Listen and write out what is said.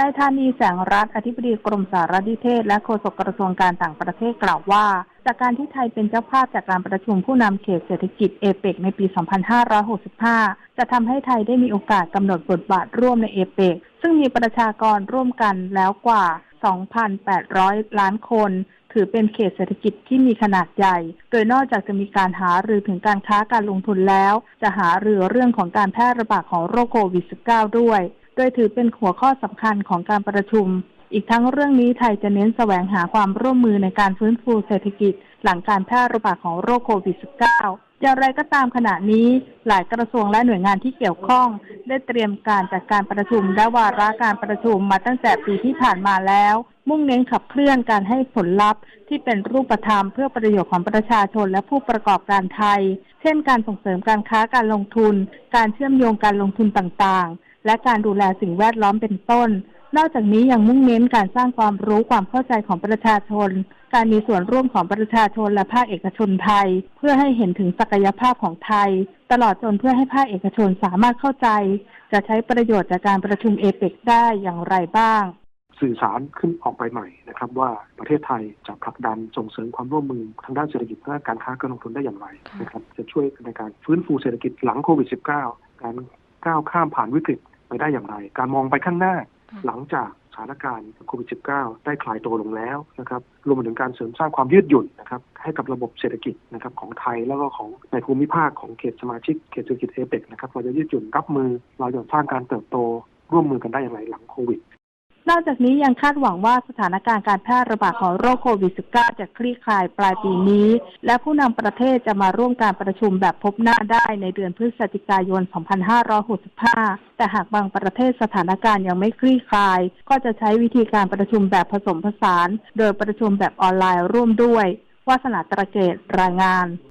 นายธานีแสงรัฐอธิบดีกรมสารนิเทศ และโฆษกกระทรวงการต่างประเทศกล่าวว่า จากการที่ไทยเป็นเจ้าภาพจากการประชุมผู้นำเขตเศรษฐกิจเอเปกในปี 2565 จะทำให้ไทยได้มีโอกาสกำหนดบทบาทร่วมในเอเปกซึ่งมีประชากรร่วมกันแล้วกว่า 2,800 ล้านคน ถือเป็นเขตเศรษฐกิจที่มีขนาดใหญ่ โดยนอกจากจะมีการหารือถึงการค้าการลงทุนแล้ว จะหารือเรื่องของการแพร่ระบาดของโรคโควิด -19 ด้วย โดยถือเป็นหัวข้อสำคัญของการประชุม อีกทั้งเรื่องนี้ไทยจะเน้นแสวงหาความร่วมมือในการฟื้นฟูเศรษฐกิจ หลังการแพร่ระบาดของโรคโควิด -19 อย่างไรก็ตามขณะนี้หลายกระทรวงและหน่วยงานที่เกี่ยวข้อง ได้เตรียมการจัดการประชุมและวาระการประชุมมาตั้งแต่ปีที่ผ่านมาแล้ว มุ่งเน้นขับเคลื่อนการให้ผลลัพธ์ ที่เป็นรูปธรรมเพื่อประโยชน์ของประชาชนและผู้ประกอบการไทย เช่น การส่งเสริมการค้าการลงทุน การเชื่อมโยงการลงทุนต่างๆ และการดูแลสิ่งแวดล้อมเป็นต้น นอกจากนี้ยังมุ่งเน้นการสร้างความรู้ความเข้าใจของประชาชน การมีส่วนร่วมของประชาชนและภาคเอกชนไทย เพื่อให้เห็นถึงศักยภาพของไทย ตลอดจนเพื่อให้ภาคเอกชนสามารถเข้าใจ จะใช้ประโยชน์จากการประชุมเอเปกได้อย่างไรบ้าง สื่อสารขึ้นออกไปใหม่นะครับ ว่าประเทศไทยจะผลักดันส่งเสริมความร่วมมือทางด้านเศรษฐกิจและการค้าการลงทุนได้อย่างไรนะครับจะช่วยในการฟื้นฟูเศรษฐกิจหลังโควิด -19 การก้าวข้ามผ่านวิกฤตไปได้อย่างไร การมองไปข้างหน้าหลังจากสถานการณ์โควิด -19 ได้คลายตัวลงแล้วนะครับ รวมไปถึงการเสริมสร้างความยืดหยุ่นนะครับ ให้กับระบบเศรษฐกิจนะครับของไทยแล้วก็ของในภูมิภาคของเขตสมาชิกเขตเศรษฐกิจเอเปกนะครับเราจะยืดหยุ่นรับมือ เราจะสร้างการเติบโตร่วมมือกันได้อย่างไรหลังโควิด นอกจากนี้ยังคาดหวังว่าสถานการณ์การแพร่ระบาดของโรคโควิด -19 จะคลี่คลายปลายปีนี้ และผู้นำประเทศจะมาร่วมการประชุมแบบพบหน้าได้ในเดือนพฤศจิกายน 2565 แต่หากบางประเทศสถานการณ์ยังไม่คลี่คลาย ก็จะใช้วิธีการประชุมแบบผสมผสาน โดยประชุมแบบออนไลน์ร่วมด้วยวาสนาตระเกตรายงาน